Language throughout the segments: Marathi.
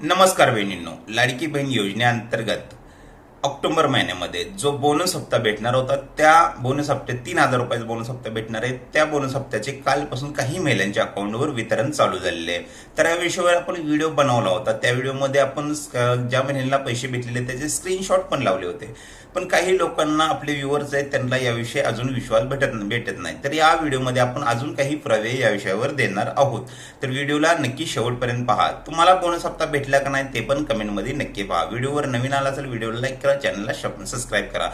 नमस्कार बहिणींनो लाडकी बहीण योजनेअंतर्गत ऑक्टोबर महिन्यामध्ये जो बोनस हप्ता भेटणार होता त्या बोनस हप्त्यात तीन हजार रुपयाचा बोनस हप्ता भेटणार आहे. त्या बोनस हप्त्याचे कालपासून काही महिलांच्या अकाउंटवर वितरण चालू झालेले आहे. तर या विषयावर आपण व्हिडिओ बनवला होता. त्या व्हिडिओमध्ये आपण ज्या महिलांना पैसे भेटलेले त्याचे स्क्रीनशॉट पण लावले होते. पण काही लोकांना आपले व्ह्युअर्स आहेत त्यांना याविषयी अजून विश्वास भेटत भेटत नाही. तर या व्हिडिओमध्ये आपण अजून काही पुरावे या विषयावर देणार आहोत. तर व्हिडिओला नक्की शेवटपर्यंत पहा. तुम्हाला बोनस हप्ता भेटला का नाही ते पण कमेंटमध्ये नक्की पहा. व्हिडिओवर नवीन आला असेल व्हिडिओला लाईक करा. चॅनलला सबस्क्राईब करा.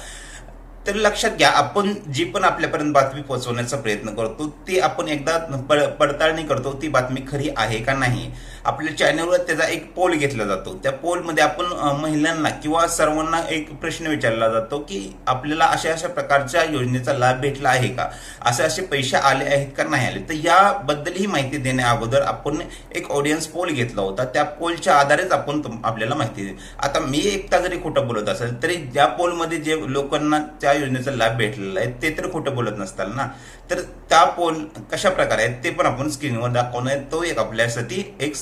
तर लक्षात घ्या आपण जी पण आपल्यापर्यंत बातमी पोहोचवण्याचा प्रयत्न करतो ती आपण एकदा पड- पडताळणी करतो ती बातमी खरी आहे का नाही. आपल्या चॅनलवर त्याचा एक पोल घेतला जातो. त्या पोलमध्ये आपण महिलांना किंवा सर्वांना एक प्रश्न विचारला जातो की आपल्याला अशा अशा प्रकारच्या योजनेचा लाभ भेटला आहे का? असे असे पैसे आले आहेत का नाही आले? तर याबद्दल ही माहिती देण्या अगोदर आपण एक ऑडियन्स पोल घेतला होता. त्या पोलच्या आधारेच आपण आपल्याला माहिती दे आता मी एकटा जरी खोटं बोलत असेल तरी ज्या पोलमध्ये जे लोकांना त्या योजनेचा लाभ भेटलेला आहे ते तर खोटं बोलत नसताल ना? तर त्या पोल कशा प्रकारे आहेत ते पण आपण स्क्रीनवर दाखवणार आहे. तो एक आपल्यासाठी एक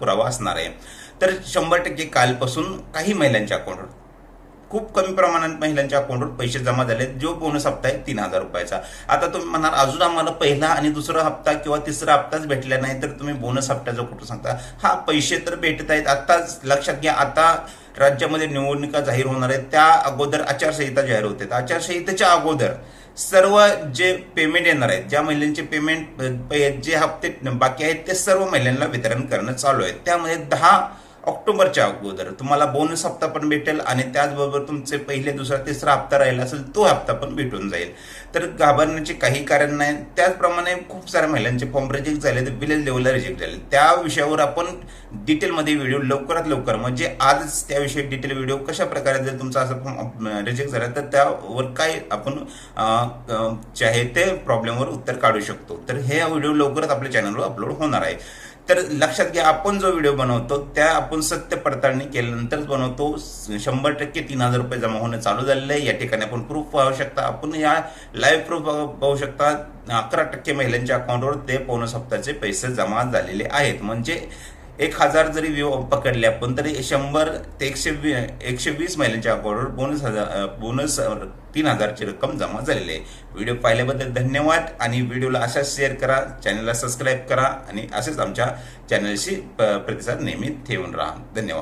पुरावा असणार आहे तर शंभर टक्के कालपासून काही महिलांच्या अकाउंटवर खूप कमी प्रमाणात महिलांच्या अकाउंटवर पैसे जमा झाले. जो बोनस हप्ता आहे तीन हजार रुपयाचा. आता तुम्ही म्हणाल अजून आम्हाला पहिला आणि दुसरा हप्ता किंवा तिसरा हप्ताच भेटला नाही तर तुम्ही बोनस हप्त्याचं कुठं सांगता? हा पैसे तर भेटत आहेत. आत्ताच लक्षात घ्या आता राज्यामध्ये निवडणुका जाहीर होणार आहेत. त्या अगोदर आचारसंहिता जाहीर होते. आचारसंहितेच्या अगोदर सर्व जे पेमेंट येणार आहेत ज्या महिलांचे पेमेंट जे हप्ते बाकी आहेत ते सर्व महिलांना वितरण करणं चालू आहे. त्यामध्ये दहा ऑक्टोबरच्या अगोदर. तुम्हाला बोनस हप्ता पण भेटेल आणि त्याचबरोबर तुमचे पहिले दुसरा तिसरा हप्ता राहिला असेल तो हप्ता पण भेटून जाईल. तर घाबरण्याचे काही कारण नाही. त्याचप्रमाणे खूप साऱ्या महिलांचे फॉर्म रिजेक्ट झाले तर विलेज लेवलला रिजेक्ट झाले. त्या विषयावर आपण डिटेलमध्ये व्हिडिओ लवकरात लवकर म्हणजे आजच त्याविषयी डिटेल व्हिडिओ कशा प्रकारे जर तुमचा असा फॉर्म रिजेक्ट झाला तर त्यावर काय आपण जे आहे ते प्रॉब्लेमवर उत्तर काढू शकतो. तर हे व्हिडिओ लवकरच आपल्या चॅनलवर अपलोड होणार आहे. तर लक्षात घ्या आपण जो व्हिडिओ बनवतो त्या आपण सत्य पडताळणी केल्यानंतरच बनवतो. शंभर टक्के तीन हजार रुपये जमा होणं चालू झालेलं आहे. या ठिकाणी आपण प्रूफ पाहू शकता. आपण या लाईव्ह प्रूफ पाहू शकता अकरा टक्के महिलांच्या अकाउंटवर ते बोनस हप्त्याचे पैसे जमा झालेले आहेत. म्हणजे एक हजार जरी व्यू पकडले आपण तरी शंभर ते एकशे वी एकशे वीस महिलांच्या अकाउंटवर बोनस हजार बोनस तीन हजारची रक्कम जमा झालेली आहे. व्हिडिओ पाहिल्याबद्दल धन्यवाद आणि व्हिडिओला अशाच शेअर करा चॅनलला सबस्क्राईब करा आणि असेच आमच्या चॅनलशी प- प्रतिसाद नेहमी ठेवून राहा. धन्यवाद.